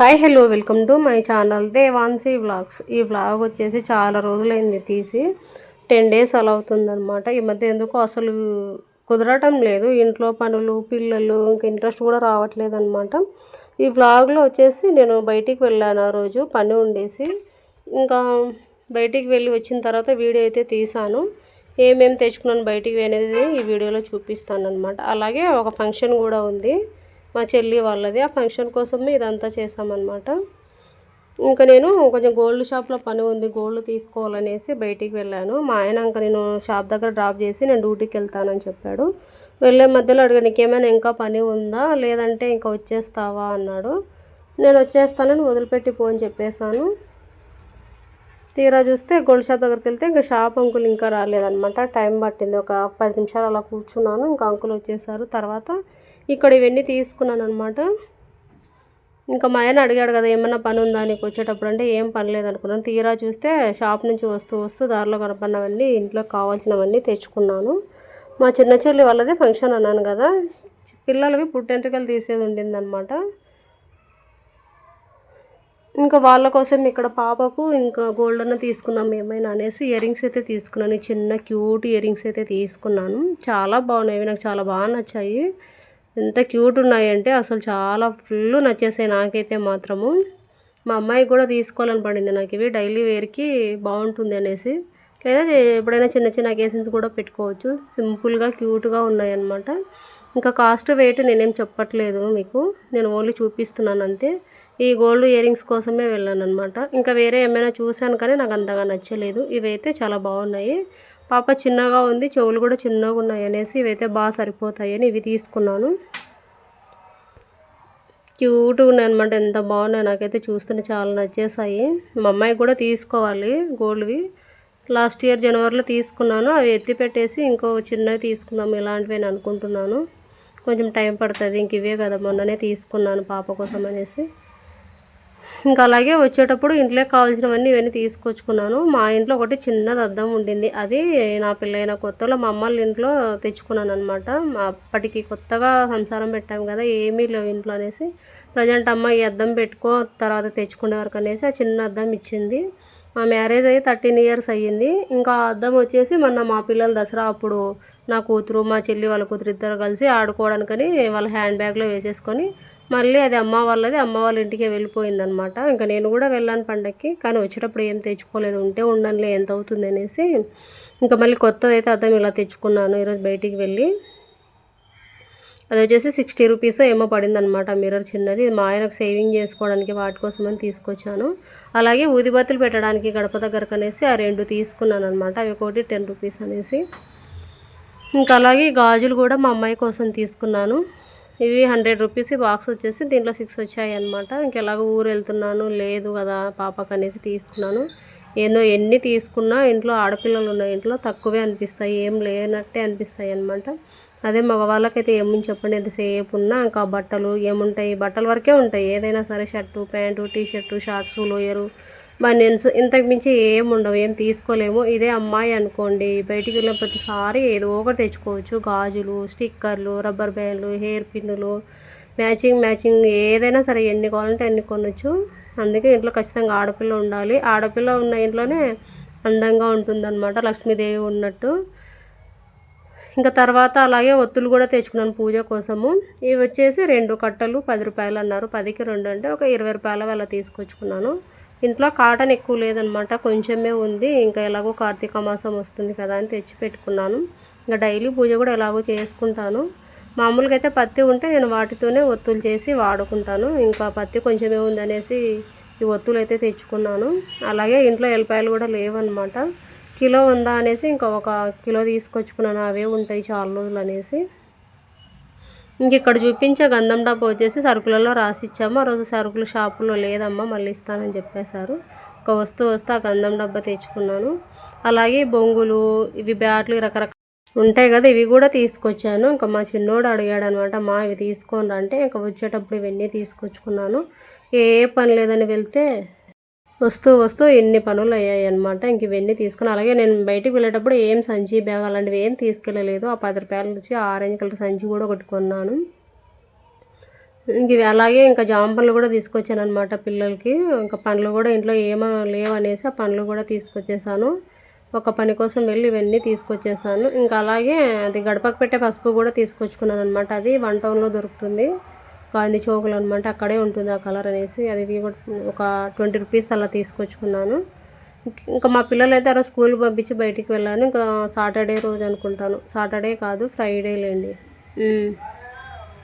Hi hello welcome to my channel Devanshi vlogs. ఈ vlog వచ్చేసి చాలా రోజులైంది తీసి టెన్ డేస్ అలా అవుతుందన్నమాట. ఈ మధ్య ఎందుకో అసలు కుదరటం లేదు. ఇంట్లో పనులు పిల్లలు ఇంక ఇంట్రెస్ట్ కూడా రావట్లేదు అనమాట ఈ వ్లాగ్లో వచ్చేసి నేను బయటికి వెళ్ళాను ఆ రోజు పని ఉండేసి. ఇంకా బయటికి వెళ్ళి వచ్చిన తర్వాత వీడియో అయితే తీసాను ఏమేమి తెచ్చుకున్నాను బయటికి అనేది ఈ వీడియోలో చూపిస్తాను అనమాట అలాగే ఒక ఫంక్షన్ కూడా ఉంది. మా చెల్లి వాళ్ళది. ఆ ఫంక్షన్ కోసమే ఇదంతా చేసామన్నమాట ఇంకా నేను కొంచెం గోల్డ్ షాప్లో పని ఉంది గోల్డ్ తీసుకోవాలనేసి బయటికి వెళ్ళాను. మా ఆయన ఇంకా నేను షాప్ దగ్గర డ్రాప్ చేసి నేను డ్యూటీకి వెళ్తానని చెప్పాడు. వెళ్ళే మధ్యలో అడిగాను నీకేమైనా ఇంకా పని ఉందా? లేదంటే ఇంకా వచ్చేస్తావా? అన్నాడు. నేను వచ్చేస్తానని వదిలిపెట్టి పో అని చెప్పేశాను. తీరా చూస్తే గోల్డ్ షాప్ దగ్గరికి వెళ్తే ఇంకా షాప్ అంకుల్ ఇంకా రాలేదనమాట టైం పట్టింది. ఒక పది నిమిషాలు అలా కూర్చున్నాను. ఇంకా అంకుల్ వచ్చేసారు. తర్వాత ఇక్కడ ఇవన్నీ తీసుకున్నాను అనమాట ఇంకా మా ఆయన అడిగాడు కదా ఏమన్నా పని ఉందా నీకు వచ్చేటప్పుడు? అంటే ఏం పని లేదనుకున్నాను తీరా చూస్తే షాప్ నుంచి వస్తూ వస్తూ దారిలో కనపడినవన్నీ ఇంట్లో కావాల్సినవన్నీ తెచ్చుకున్నాను. మా చిన్న చెల్లి వాళ్ళదే ఫంక్షన్ అన్నాను కదా పిల్లలవి పుట్టెంట్రికలు తీసేది ఉండిందనమాట ఇంకా వాళ్ళ కోసం ఇక్కడ పాపకు ఇంకా గోల్డ్ అన్న తీసుకుందాం ఏమైనా అనేసి ఇయరింగ్స్ అయితే తీసుకున్నాను. చిన్న క్యూట్ ఇయరింగ్స్ అయితే తీసుకున్నాను. చాలా బాగున్నాయి నాకు చాలా బాగా నచ్చాయి. ఎంత క్యూట్ ఉన్నాయంటే అసలు చాలా ఫుల్ నచ్చేసాయి నాకైతే మాత్రము. మా అమ్మాయికి కూడా తీసుకోవాలని పడింది నాకు ఇవి డైలీ వేర్కి బాగుంటుంది అనేసి. లేదా ఎప్పుడైనా చిన్న చిన్న అకేషన్స్ కూడా పెట్టుకోవచ్చు. సింపుల్గా క్యూట్గా ఉన్నాయన్నమాట. ఇంకా కాస్ట్ వెయిట్ నేనేం చెప్పట్లేదు మీకు. నేను ఓన్లీ చూపిస్తున్నాను అంతే. ఈ గోల్డ్ ఇయర్ రింగ్స్ కోసమే వెళ్ళాను అనమాట ఇంకా వేరే ఏమైనా చూశాను కానీ నాకు అంతగా నచ్చలేదు. ఇవైతే చాలా బాగున్నాయి. పాప చిన్నగా ఉంది చెవులు కూడా చిన్నగా ఉన్నాయి అనేసి ఇవైతే బాగా సరిపోతాయని ఇవి తీసుకున్నాను. క్యూట్గా ఉన్నాయి అనమాట ఎంత బాగున్నాయి నాకైతే చూస్తుంటే చాలా నచ్చేసాయి మా అమ్మాయి కూడా తీసుకోవాలి గోల్డ్వి. లాస్ట్ ఇయర్ జనవరిలో తీసుకున్నాను అవి ఎత్తి పెట్టేసి ఇంకో చిన్నవి తీసుకుందాం ఇలాంటివి అని అనుకుంటున్నాను. కొంచెం టైం పడుతుంది ఇంక ఇవే కదా మొన్ననే తీసుకున్నాను పాప కోసం అనేసి. ఇంకా అలాగే వచ్చేటప్పుడు ఇంట్లో కావాల్సినవన్నీ ఇవన్నీ తీసుకొచ్చుకున్నాను. మా ఇంట్లో ఒకటి చిన్నది అద్దం ఉండింది. అది నా పిల్లైన కొత్తలో మా అమ్మ వాళ్ళ ఇంట్లో తెచ్చుకున్నాను అనమాట అప్పటికి కొత్తగా సంసారం పెట్టాము కదా ఏమీ లేవు ఇంట్లో అనేసి. ప్రజెంట్ అమ్మ ఈ అద్దం పెట్టుకో తర్వాత తెచ్చుకునే వరకు అనేసి ఆ చిన్న అద్దం ఇచ్చింది. మా మ్యారేజ్ అయ్యి థర్టీన్ ఇయర్స్ అయ్యింది. ఇంకా అద్దం వచ్చేసి మొన్న మా పిల్లల దసరా అప్పుడు నా కూతురు మా చెల్లి వాళ్ళ కూతురు ఇద్దరు కలిసి ఆడుకోవడానికని వాళ్ళ హ్యాండ్ బ్యాగ్లో వేసేసుకొని మళ్ళీ అది అమ్మ వాళ్ళది అమ్మ వాళ్ళ ఇంటికే వెళ్ళిపోయిందనమాట. ఇంకా నేను కూడా వెళ్ళాను పండక్కి కానీ వచ్చేటప్పుడు ఏం తెచ్చుకోలేదు ఉంటే ఉండనులే ఎంత అవుతుంది అనేసి. ఇంకా మళ్ళీ కొత్తది అయితే అర్థం ఇలా తెచ్చుకున్నాను ఈరోజు బయటికి వెళ్ళి. అది వచ్చేసి సిక్స్టీ రూపీస్ ఏమో పడిందనమాట మిర్రర్ చిన్నది. మా ఆయనకు సేవింగ్ చేసుకోవడానికి వాటి కోసమని తీసుకొచ్చాను. అలాగే ఊదిబత్తులు పెట్టడానికి గడప దగ్గరకు అనేసి ఆ రెండు తీసుకున్నాను అనమాట అవి ఒకటి టెన్ రూపీస్ అనేసి. ఇంకా అలాగే గాజులు కూడా మా అమ్మాయి కోసం తీసుకున్నాను. ఇవి హండ్రెడ్ రూపీస్ బాక్స్ వచ్చేసి దీంట్లో సిక్స్ వచ్చాయి అనమాట ఇంకెలాగో ఊరు వెళ్తున్నాను లేదు కదా పాపకు అనేసి తీసుకున్నాను. ఏదో ఎన్ని తీసుకున్నా ఇంట్లో ఆడపిల్లలు ఉన్న ఇంట్లో తక్కువే అనిపిస్తాయి ఏం లేనట్టే అనిపిస్తాయి అనమాట అదే మగవాళ్ళకైతే ఏముంది చెప్పండి ఎంతసేపు ఉన్నా ఇంకా బట్టలు ఏముంటాయి? బట్టల వరకే ఉంటాయి. ఏదైనా సరే shirt pant T shirt shorts lower banians ఇంతకు మించి ఏం ఉండవు ఏం తీసుకోలేము. ఇదే అమ్మాయి అనుకోండి. బయటికి వెళ్ళిన ప్రతిసారి ఏదో ఒకటి తెచ్చుకోవచ్చు. గాజులు స్టిక్కర్లు రబ్బర్ బ్యాండ్లు హెయిర్ పిన్నులు మ్యాచింగ్ మ్యాచింగ్ ఏదైనా సరే ఎన్ని కావాలంటే అన్ని కొనవచ్చు అందుకే ఇంట్లో ఖచ్చితంగా ఆడపిల్ల ఉండాలి. ఆడపిల్ల ఉన్న ఇంట్లోనే అందంగా ఉంటుందన్నమాట. లక్ష్మీదేవి ఉన్నట్టు. ఇంకా తర్వాత అలాగే ఒత్తులు కూడా తెచ్చుకున్నాను పూజ కోసము. ఇవి వచ్చేసి రెండు కట్టలు పది రూపాయలు అన్నారు. పదికి రెండు అంటే ఒక ఇరవై రూపాయల వల్ల తీసుకొచ్చుకున్నాను. ఇంట్లో కాటన్ ఎక్కువ లేదనమాట కొంచెమే ఉంది. ఇంకా ఎలాగో కార్తీక మాసం వస్తుంది కదా అని తెచ్చి పెట్టుకున్నాను. ఇంకా డైలీ పూజ కూడా ఎలాగో చేసుకుంటాను. మామూలుగా అయితే పత్తి ఉంటే నేను వాటితోనే ఒత్తులు చేసి వాడుకుంటాను. ఇంకా పత్తి కొంచెమే ఉందనేసి ఈ ఒత్తులు అయితే తెచ్చుకున్నాను. అలాగే ఇంట్లో ఎల్లిపాయలు కూడా లేవన్నమాట కిలో ఉందా అనేసి ఇంకా ఒక కిలో తీసుకొచ్చుకున్నాను. అవే ఉంటాయి చాలా రోజులు అనేసి. ఇంక ఇక్కడ చూపించే గంధం డబ్బా వచ్చేసి సరుకులలో రాసి ఇచ్చాము ఆ రోజు సరుకులు షాపులో లేదమ్మా మళ్ళీ ఇస్తానని చెప్పేశారు. ఒక వస్తువు వస్తే ఆ గంధం డబ్బా తెచ్చుకున్నాను. అలాగే బొంగులు ఇవి బ్యాట్లు రకరకాల ఉంటాయి కదా ఇవి కూడా తీసుకొచ్చాను. ఇంకా మా చిన్నోడు అడిగాడు అనమాట మా ఇవి తీసుకోండి అంటే ఇంకా వచ్చేటప్పుడు ఇవన్నీ తీసుకొచ్చుకున్నాను. ఏ పని లేదని వెళ్తే వస్తూ వస్తూ ఎన్ని పనులు అయ్యాయి అనమాట ఇంక ఇవన్నీ తీసుకుని అలాగే నేను బయటికి వెళ్ళేటప్పుడు ఏం సంచి బ్యాగ్ అలాంటివి ఏం తీసుకెళ్ళలేదు. ఆ పది రూపాయల నుంచి ఆరెంజ్ కలర్ సంచి కూడా ఒకటి కొన్నాను ఇంక అలాగే ఇంకా జామ పండ్లు కూడా తీసుకొచ్చాను అనమాట పిల్లలకి. ఇంకా పండ్లు కూడా ఇంట్లో ఏమో లేవనేసి ఆ పండ్లు కూడా తీసుకొచ్చేసాను. ఒక పని కోసం వెళ్ళి ఇవన్నీ తీసుకొచ్చేసాను. ఇంకా అలాగే అది గడపకు పెట్టే పసుపు కూడా తీసుకొచ్చుకున్నాను అనమాట అది వన్ టౌన్లో దొరుకుతుంది. గాంధీ చౌక్లో అనమాట అక్కడే ఉంటుంది ఆ కలర్ అనేసి. అది ఒక ట్వంటీ రూపీస్ అలా తీసుకొచ్చుకున్నాను. ఇంకా మా పిల్లలు అయితే ఆ స్కూల్ పంపించి బయటికి వెళ్ళాను. ఇంకా సాటర్డే రోజు అనుకుంటాను. సాటర్డే కాదు ఫ్రైడే లేండి.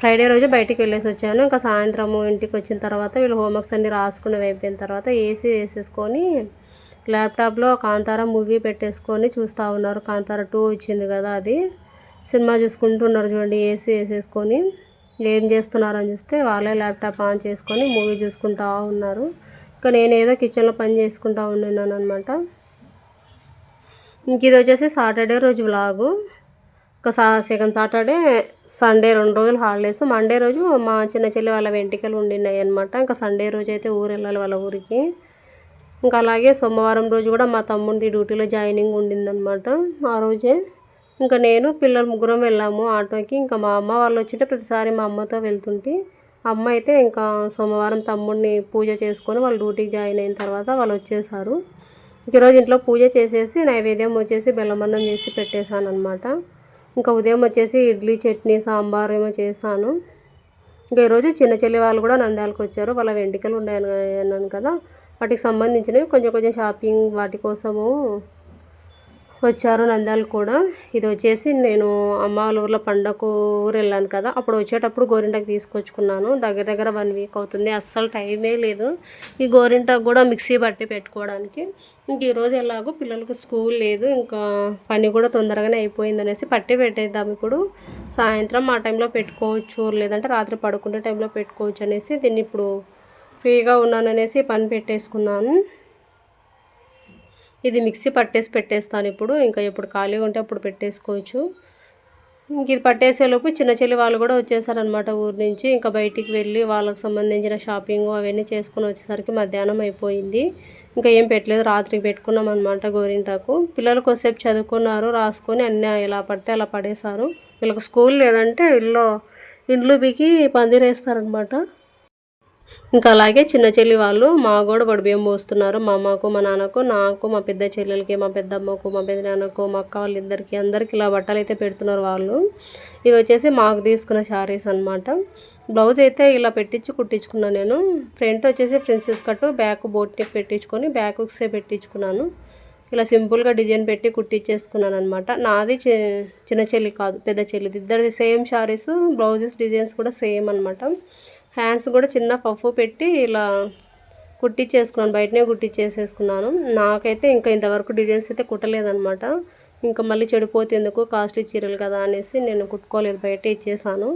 ఫ్రైడే రోజు బయటికి వెళ్ళేసి వచ్చాను. ఇంకా సాయంత్రము ఇంటికి వచ్చిన తర్వాత వీళ్ళు హోంవర్క్స్ అన్ని రాసుకుని అయిపోయిన తర్వాత ఏసీ వేసేసుకొని ల్యాప్టాప్లో కాంతార మూవీ పెట్టేసుకొని చూస్తూ ఉన్నారు. కాంతార టూ వచ్చింది కదా అది. సినిమా చూసుకుంటున్నారు చూడండి ఏసీ వేసేసుకొని. ఏం చేస్తున్నారు అని చూస్తే వాళ్ళే ల్యాప్టాప్ ఆన్ చేసుకొని మూవీ చూసుకుంటా ఉన్నారు. ఇంకా నేను ఏదో కిచెన్లో పని చేసుకుంటా ఉన్నాను అనమాట ఇంక ఇది వచ్చేసి సాటర్డే రోజు వ్లాగు ఒక సా సెకండ్ సాటర్డే సండే రెండు రోజులు హాలిడేస్ మండే రోజు మా చిన్న చెల్లి వాళ్ళ వెంటికలు ఉండినాయి అనమాట ఇంకా సండే రోజు అయితే ఊరు వెళ్ళాలి వాళ్ళ ఊరికి. ఇంకా అలాగే సోమవారం రోజు కూడా మా తమ్ముడి డ్యూటీలో జాయినింగ్ ఉండిందనమాట ఆ రోజే. ఇంకా నేను పిల్లలు ముగ్గురం వెళ్ళాము ఆటోకి. ఇంకా మా అమ్మ వాళ్ళు వచ్చింటే ప్రతిసారి మా అమ్మతో వెళ్తుంటే అమ్మ అయితే ఇంకా సోమవారం తమ్ముడిని పూజ చేసుకొని వాళ్ళు డ్యూటీకి జాయిన్ అయిన తర్వాత వాళ్ళు వచ్చేసారు. ఈరోజు ఇంట్లో పూజ చేసేసి నైవేద్యం వచ్చేసి బెల్లమన్నం చేసి పెట్టేశాను అనమాట ఇంకా ఉదయం వచ్చేసి ఇడ్లీ చట్నీ సాంబార్ ఏమో చేశాను. ఇంకా ఈరోజు చిన్న చెల్లి వాళ్ళు కూడా నంద్యాలకు వచ్చారు. వాళ్ళ వెంట్రుకలు ఉన్నాయని అన్నాను కదా వాటికి సంబంధించినవి కొంచెం కొంచెం షాపింగ్ వాటి కోసము వచ్చారు నంద్యాలు కూడా. ఇది వచ్చేసి నేను అమ్మ వాళ్ళ ఊర్లో పండగకు ఊరు వెళ్ళాను కదా అప్పుడు వచ్చేటప్పుడు గోరింటాకు తీసుకొచ్చుకున్నాను. దగ్గర దగ్గర వన్ వీక్ అవుతుంది అస్సలు టైమే లేదు. ఈ గోరింటాకు కూడా మిక్సీ బట్టి పెట్టుకోవడానికి. ఇంక ఈరోజు ఎలాగో పిల్లలకు స్కూల్ లేదు ఇంకా పని కూడా తొందరగానే అయిపోయింది అనేసి పట్టి పెట్టేద్దాం ఇప్పుడు. సాయంత్రం ఆ టైంలో పెట్టుకోవచ్చు లేదంటే రాత్రి పడుకునే టైంలో పెట్టుకోవచ్చు అనేసి దీన్ని ఇప్పుడు ఫ్రీగా ఉన్నాననేసి పని పెట్టేసుకున్నాను. ఇది మిక్సీ పట్టేసి పెట్టేస్తాను ఇప్పుడు. ఇంకా ఎప్పుడు ఖాళీగా ఉంటే అప్పుడు పెట్టేసుకోవచ్చు. ఇంక ఇది పట్టేసేలోపు చిన్న చెల్లి వాళ్ళు కూడా వచ్చేసారనమాట ఊరు నుంచి. ఇంకా బయటికి వెళ్ళి వాళ్ళకి సంబంధించిన షాపింగ్ అవన్నీ చేసుకుని వచ్చేసరికి మధ్యాహ్నం అయిపోయింది. ఇంకా ఏం పెట్టలేదు రాత్రికి పెట్టుకున్నాం అనమాట గోరింటాకు. పిల్లలు కొద్దిసేపు చదువుకున్నారు రాసుకొని అన్నీ ఎలా పడితే అలా పడేశారు. వీళ్ళకి స్కూల్ లేదంటే ఇల్లు ఇండ్లు బిగి పందిరేస్తారనమాట ఇంకా అలాగే చిన్న చెల్లి వాళ్ళు మా కూడా బడి బియ్యం పోస్తున్నారు. మా అమ్మకు మా నాన్నకు నాకు మా పెద్ద చెల్లెలకి మా పెద్దమ్మకు మా పెద్ద నాన్నకు మా అక్క వాళ్ళిద్దరికి అందరికి ఇలా బట్టలు అయితే పెడుతున్నారు వాళ్ళు. ఇవి వచ్చేసి మాకు తీసుకున్న శారీస్ అనమాట బ్లౌజ్ అయితే ఇలా పెట్టించి కుట్టించుకున్నాను నేను. ఫ్రంట్ వచ్చేసి ప్రిన్సెస్ కట్ బ్యాక్ బోట్ పెట్టించుకొని బ్యాక్ ఉక్సే పెట్టించుకున్నాను. ఇలా సింపుల్గా డిజైన్ పెట్టి కుట్టించేసుకున్నాను అనమాట నాది చి- చిన్న చెల్లి కాదు పెద్ద చెల్లిది. ఇద్దరిది సేమ్ శారీస్ బ్లౌజెస్ డిజైన్స్ కూడా సేమ్ అనమాట హ్యాండ్స్ కూడా చిన్న పఫ్ పెట్టి ఇలా కుట్టించేసుకున్నాను బయటనే కుట్టించేసేసుకున్నాను నాకైతే ఇంకా ఇంతవరకు డిజైన్స్ అయితే కుట్టలేదనమాట ఇంకా మళ్ళీ చెడిపోతే ఎందుకు కాస్ట్లీ చీరలు కదా అనేసి నేను కుట్టుకోలేదు బయట ఇచ్చేసాను.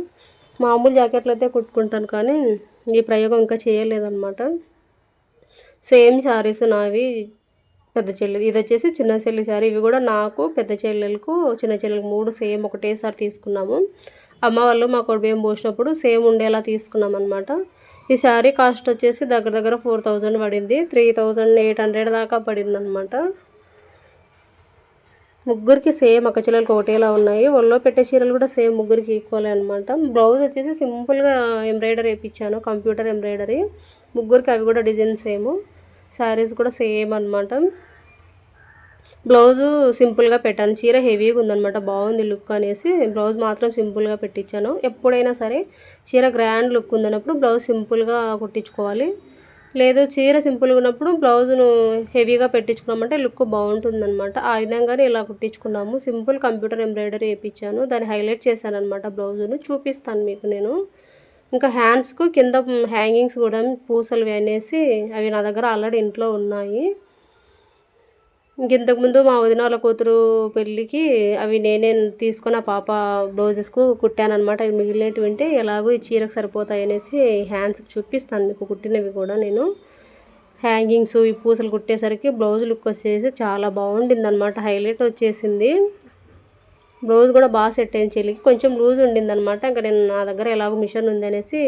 మామూలు జాకెట్లు అయితే కుట్టుకుంటాను కానీ ఈ ప్రయోగం ఇంకా చేయలేదన్నమాట. సేమ్ శారీస్ నావి పెద్ద చెల్లెలు ఇది వచ్చేసి చిన్న చెల్లి శారీ. ఇవి కూడా నాకు పెద్ద చెల్లెలకు చిన్న చెల్లెలకు మూడు సేమ్ ఒకటేసారి తీసుకున్నాము. అమ్మ వాళ్ళు మా బియ్యం పోసినప్పుడు సేమ్ ఉండేలా తీసుకున్నాం అనమాట ఈ శారీ కాస్ట్ వచ్చేసి దగ్గర దగ్గర ఫోర్ థౌజండ్ పడింది. త్రీ థౌజండ్ ఎయిట్ హండ్రెడ్ దాకా పడింది అనమాట ముగ్గురికి సేమ్ అక్క చెల్లెలకు ఒకటేలా ఉన్నాయి. ఒళ్ళో పెట్టే చీరలు కూడా సేమ్ ముగ్గురికి ఈక్వల్ అనమాట బ్లౌజ్ వచ్చేసి సింపుల్గా ఎంబ్రాయిడరీ వేయించాను కంప్యూటర్ ఎంబ్రాయిడరీ. ముగ్గురికి అవి కూడా డిజైన్ సేమ్. శారీస్ కూడా సేమ్ అనమాట బ్లౌజు సింపుల్గా పెట్టాను. చీర హెవీగా ఉందనమాట బాగుంది లుక్ అనేసి బ్లౌజ్ మాత్రం సింపుల్గా పెట్టించాను ఎప్పుడైనా సరే చీర గ్రాండ్ లుక్ ఉందన్నప్పుడు బ్లౌజ్ సింపుల్గా కుట్టించుకోవాలి. లేదు చీర సింపుల్గా ఉన్నప్పుడు బ్లౌజ్ను హెవీగా పెట్టించుకున్నామంటే లుక్ బాగుంటుందన్నమాట. ఆ విధంగానే ఇలా కుట్టించుకున్నాము. సింపుల్ కంప్యూటర్ ఎంబ్రాయిడరీ వేయించాను దాన్ని హైలైట్ చేశాను అనమాట బ్లౌజును. చూపిస్తాను మీకు నేను. ఇంకా హ్యాండ్స్కు కింద హ్యాంగింగ్స్ కూడా పూసలు అనేసి అవి నా దగ్గర ఆల్రెడీ ఇంట్లో ఉన్నాయి. ఇంక ఇంతకుముందు మా వదిన వాళ్ళ కూతురు పెళ్ళికి అవి నేనే తీసుకొని ఆ పాప బ్లౌజెస్కు కుట్టానమాట అవి మిగిలినవి ఉంటే ఎలాగో ఈ చీరకు సరిపోతాయి అనేసి హ్యాండ్స్కి చూపిస్తాను మీకు. కుట్టినవి కూడా నేను. హ్యాంగింగ్స్ ఈ పూసలు కుట్టేసరికి బ్లౌజ్ లుక్ వచ్చేసి చాలా బాగుండింది అనమాట హైలైట్ వచ్చేసింది. బ్లౌజ్ కూడా బాగా సెట్ అయింది చెల్లికి. కొంచెం లూజ్ ఉండింది అనమాట ఇంకా నేను నా దగ్గర ఎలాగో మిషన్ ఉంది అనేసి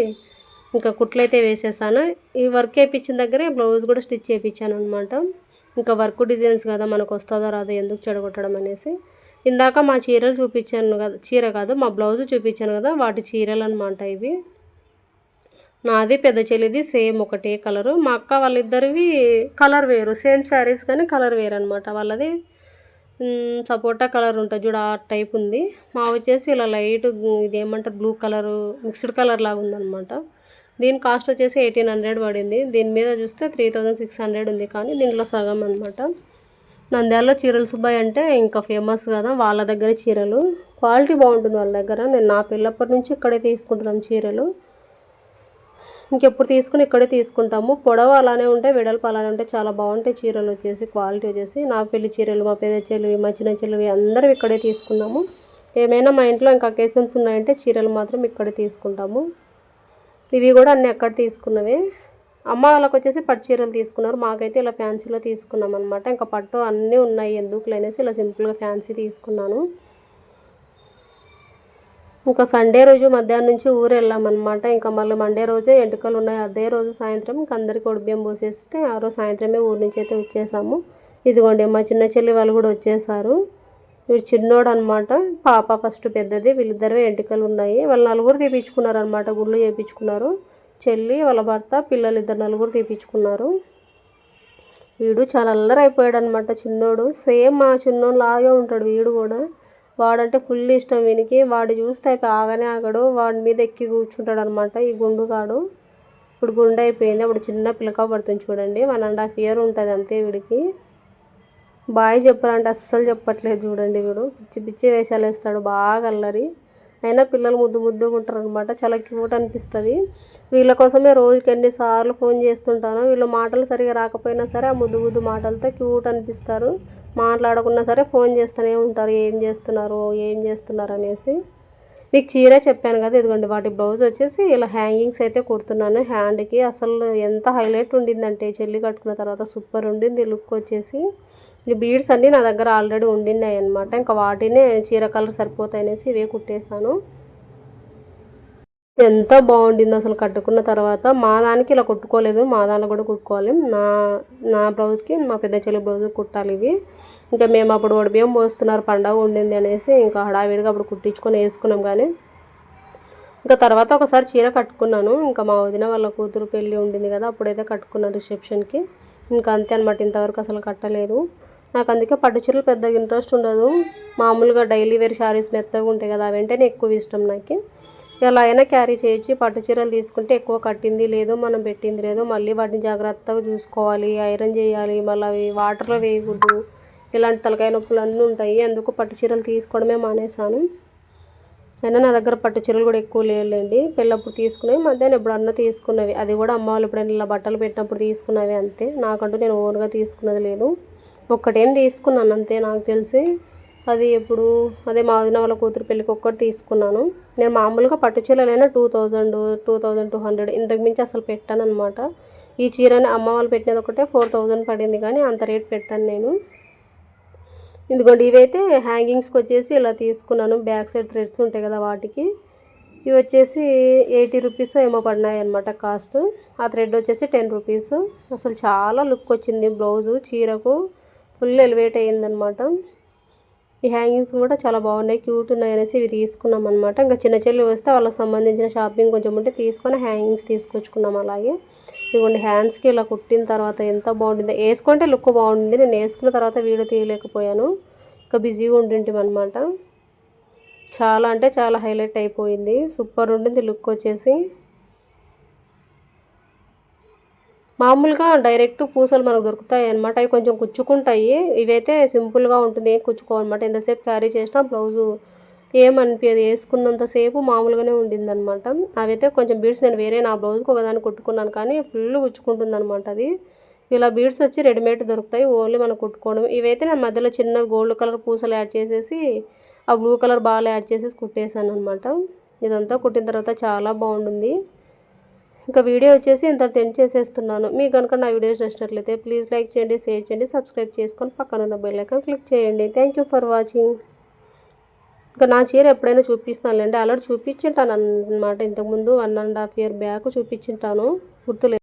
ఇంకా కుట్లయితే వేసేసాను. ఈ వర్క్ వేయించిన దగ్గరే బ్లౌజ్ కూడా స్టిచ్ చేయించాను అనమాట ఇంకా వర్క్ డిజైన్స్ కదా మనకు వస్తుందో రాదో ఎందుకు చెడగొట్టడం అనేసి. ఇందాక మా చీరలు చూపించాను కదా చీర కాదు మా బ్లౌజ్ చూపించాను కదా వాటి చీరలు అనమాట ఇవి. నాది పెద్ద చెల్లిది సేమ్ ఒకటే కలరు. మా అక్క వాళ్ళిద్దరివి కలర్ వేరు సేమ్ శారీస్ కానీ కలర్ వేరు అనమాట వాళ్ళది సపోటా కలర్ ఉంటుంది చూడ ఆ టైప్ ఉంది. మా వచ్చేసి ఇలా లైట్ ఇది ఏమంటారు బ్లూ కలరు మిక్స్డ్ కలర్ లాగా ఉందన్నమాట. దీని కాస్ట్ వచ్చేసి ఎయిటీన్ హండ్రెడ్ పడింది. దీని మీద చూస్తే త్రీ థౌజండ్ సిక్స్ హండ్రెడ్ ఉంది కానీ దీంట్లో సగం అనమాట నంద్యాలలో చీరలు సుబ్బాయి అంటే ఇంకా ఫేమస్ కదా వాళ్ళ దగ్గర చీరలు. క్వాలిటీ బాగుంటుంది వాళ్ళ దగ్గర. నేను నా పిల్లప్పటి నుంచి ఇక్కడే తీసుకుంటున్నాం చీరలు. ఇంకెప్పుడు తీసుకుని ఇక్కడే తీసుకుంటాము. పొడవు అలానే ఉంటే వెడల్పు అలానే ఉంటే చాలా బాగుంటాయి చీరలు వచ్చేసి క్వాలిటీ వచ్చేసి. నా పెళ్ళి చీరలు మా పెద్ద చెల్లివి మా చిన్న చెల్లివి అందరం ఇక్కడే తీసుకున్నాము. ఏమైనా మా ఇంట్లో ఇంకా అకేషన్స్ ఉన్నాయంటే చీరలు మాత్రం ఇక్కడే తీసుకుంటాము. ఇవి కూడా అన్నీ ఎక్కడ తీసుకున్నవే? అమ్మ వాళ్ళకి వచ్చేసి పట్టు చీరలు తీసుకున్నారు. మాకైతే ఇలా ఫ్యాన్సీలో తీసుకున్నాం అనమాట ఇంకా పట్టు అన్నీ ఉన్నాయి ఎందుకులనేసి ఇలా సింపుల్గా ఫ్యాన్సీ తీసుకున్నాను. ఇంకా సండే రోజు మధ్యాహ్నం నుంచి ఊరు వెళ్ళామన్నమాట ఇంకా మళ్ళీ మండే రోజే ఎంటుకలు ఉన్నాయి. అదే రోజు సాయంత్రం ఇంకా అందరికి ఒడిబియ్యం పోసేస్తే ఆ రోజు సాయంత్రమే ఊరి నుంచి అయితే వచ్చేసాము. ఇదిగోండి మా చిన్న చెల్లి వాళ్ళు కూడా వచ్చేసారు. వీడు చిన్నోడు అనమాట పాప ఫస్ట్ పెద్దది. వీళ్ళిద్దరు ఎంటుకలు ఉన్నాయి. వాళ్ళు నలుగురు తీపించుకున్నారు అనమాట గుళ్ళు చేయించుకున్నారు చెల్లి వాళ్ళ భర్త పిల్లలు ఇద్దరు నలుగురు తీపించుకున్నారు వీడు చాలా అల్లరి అనమాట చిన్నోడు. సేమ్ మా చిన్నోడు లాగే ఉంటాడు వీడు కూడా. వాడంటే ఫుల్ ఇష్టం వీనికి. వాడు చూస్తే అయిపోయి ఆగనే ఆగడు. వాడి మీద ఎక్కి కూర్చుంటాడు అనమాట ఈ గుండుగాడు. ఇప్పుడు గుండె అయిపోయింది. అప్పుడు చిన్న పిల్లక పడుతుంది చూడండి. వన్ అండ్ హాఫ్ ఇయర్ ఉంటుంది అంతే వీడికి. బాయ్ చెప్పాలంటే అస్సలు చెప్పట్లేదు చూడండి వీడు. పిచ్చి పిచ్చి వేషాలు వేస్తాడు బాగా అల్లరి. అయినా పిల్లలు ముద్దు ముద్దుగా ఉంటారు అనమాట చాలా క్యూట్ అనిపిస్తుంది. వీళ్ళ కోసమే రోజుకి ఎన్నిసార్లు ఫోన్ చేస్తుంటాను. వీళ్ళ మాటలు సరిగా రాకపోయినా సరే ఆ ముద్దు ముద్దు మాటలతో క్యూట్ అనిపిస్తారు. మాట్లాడకున్నా సరే ఫోన్ చేస్తూనే ఉంటారు. ఏం చేస్తున్నారు? ఏం చేస్తున్నారు? అనేసి. మీకు చీర చెప్పాను కదా ఇదిగోండి. వాటి బ్లౌజ్ వచ్చేసి ఇలా హ్యాంగింగ్స్ అయితే కుడుతున్నాను. హ్యాండ్కి అసలు ఎంత హైలైట్ ఉండిందంటే చెల్లి కట్టుకున్న తర్వాత సూపర్ ఉండింది లుక్ వచ్చేసి. ఈ బీడ్స్ అన్నీ నా దగ్గర ఆల్రెడీ ఉండినాయి అనమాట ఇంకా వాటినే చీర కలర్ సరిపోతాయి అనేసి ఇవే కుట్టేశాను. ఎంత బాగుండింది అసలు కట్టుకున్న తర్వాత. మా దానికి ఇలా కుట్టుకోలేదు మా దానిలో కూడా కుట్టుకోవాలి. నా నా బ్లౌజ్కి మా పెద్ద చెల్లి బ్లౌజ్ కుట్టాలి ఇవి. ఇంకా మేము అప్పుడు బియ్యం పోస్తున్నారు పండగ ఉండింది అనేసి ఇంకా హడావిడిగా అప్పుడు కుట్టించుకొని వేసుకున్నాం కానీ. ఇంకా తర్వాత ఒకసారి చీర కట్టుకున్నాను. ఇంకా మా వదిన వాళ్ళ కూతురు పెళ్ళి ఉండింది కదా అప్పుడైతే కట్టుకున్నాను రిసెప్షన్కి. ఇంకా అంతే అనమాట ఇంతవరకు అసలు కట్టలేదు. నాకు అందుకే పట్టు చీరలు పెద్దగా ఇంట్రెస్ట్ ఉండదు. మామూలుగా డైలీ వేర్ శారీస్ మెత్తగా ఉంటాయి కదా అవంటేనే ఎక్కువ ఇష్టం నాకు. ఎలా అయినా క్యారీ చేయొచ్చు పట్టు చీరలు తీసుకుంటే ఎక్కువ కట్టింది లేదు మనం పెట్టింది లేదు మళ్ళీ వాటిని జాగ్రత్తగా చూసుకోవాలి ఐరన్ చేయాలి మళ్ళీ అవి వాటర్లో వేయకూడదు. ఇలాంటి తలకాయ నొప్పులు అన్నీ ఉంటాయి. అందుకు పట్టు చీరలు తీసుకోవడమే మానేశాను. అయినా నా దగ్గర పట్టు చీరలు కూడా ఎక్కువ లేవులేండి. పెళ్ళప్పుడు తీసుకునేవి మధ్యాహ్నం ఎప్పుడన్నా తీసుకున్నవి. అది కూడా అమ్మ వాళ్ళు ఎప్పుడైనా ఇలా బట్టలు పెట్టినప్పుడు తీసుకున్నవి అంతే. నాకంటూ నేను ఓన్గా తీసుకున్నది లేదు. ఒక్కటేం తీసుకున్నాను అంతే నాకు తెలిసి. అది ఎప్పుడు అదే మా వదిన వాళ్ళ కూతురు పెళ్ళికి ఒక్కటి తీసుకున్నాను. నేను మామూలుగా పట్టు చీరలైనా two thousand two thousand two hundred ఇంతకు మించి అసలు పెట్టాను అనమాట ఈ చీరని అమ్మ వాళ్ళు పెట్టినది ఒకటే ఫోర్ థౌజండ్ పడింది కానీ అంత రేట్ పెట్టాను నేను. ఇదిగోండి ఇవైతే హ్యాంగింగ్స్కి వచ్చేసి ఇలా తీసుకున్నాను. బ్యాక్ సైడ్ థ్రెడ్స్ ఉంటాయి కదా వాటికి. ఇవి వచ్చేసి ఎయిటీ రూపీస్ ఏమో పడినాయి అనమాట కాస్ట్. ఆ థ్రెడ్ వచ్చేసి టెన్ రూపీస్. అసలు చాలా లుక్ వచ్చింది బ్లౌజు చీరకు. ఫుల్ ఎలివేట్ అయ్యిందనమాట. ఈ హ్యాంగింగ్స్ కూడా చాలా బాగున్నాయి క్యూట్ ఉన్నాయి అనేసి ఇవి తీసుకున్నాం అనమాట ఇంకా చిన్న చెల్లి వస్తే వాళ్ళకి సంబంధించిన షాపింగ్ కొంచెం ఉంటే తీసుకొని హ్యాంగింగ్స్ తీసుకొచ్చుకున్నాం అలాగే. ఇదిగోండి హ్యాండ్స్కి ఇలా కుట్టిన తర్వాత ఎంత బాగుంటుంది వేసుకుంటే లుక్ బాగుంటుంది నేను వేసుకున్న తర్వాత వీడియో తీయలేకపోయాను. ఇంకా బిజీగా ఉండింటాం అనమాట చాలా అంటే చాలా హైలైట్ అయిపోయింది. సూపర్ ఉంటుంది లుక్ వచ్చేసి. మామూలుగా డైరెక్ట్ పూసలు మనకు దొరుకుతాయి అనమాట అవి కొంచెం కుచ్చుకుంటాయి. ఇవైతే సింపుల్గా ఉంటుంది ఏం కుచ్చుకోవన్నమాట. ఎంతసేపు క్యారీ చేసినా బ్లౌజు ఏమనిపించదు వేసుకున్నంతసేపు మామూలుగానే ఉండిందనమాట అవైతే కొంచెం బీడ్స్ నేను వేరే నా బ్లౌజ్కి ఒకదాన్ని కుట్టుకున్నాను కానీ ఫుల్ కుచ్చుకుంటుంది అనమాట అది. ఇలా బీడ్స్ వచ్చి రెడీమేడ్ దొరుకుతాయి. ఓన్లీ మనం కుట్టుకోవడం. ఇవైతే నేను మధ్యలో చిన్న గోల్డ్ కలర్ పూసలు యాడ్ చేసేసి ఆ బ్లూ కలర్ బాల్ యాడ్ చేసేసి కుట్టేశాను అనమాట ఇదంతా కుట్టిన తర్వాత చాలా బాగుంటుంది. ఇంకా వీడియో వచ్చేసి ఇంత టెండ్ చేసేస్తున్నాను. మీకు కనుక నా వీడియోస్ నచ్చినట్లయితే ప్లీజ్ లైక్ చేయండి షేర్ చేయండి సబ్స్క్రైబ్ చేసుకొని పక్కన ఉన్న బెల్ ఐకాన్ క్లిక్ చేయండి. థ్యాంక్ యూ ఫర్ వాచింగ్ ఇంకా నా చీర ఎప్పుడైనా చూపిస్తానులేండి. ఆల్రెడీ చూపించింటాను అనమాట ఇంతకుముందు one and half year back చూపించింటాను. గుర్తులేదు.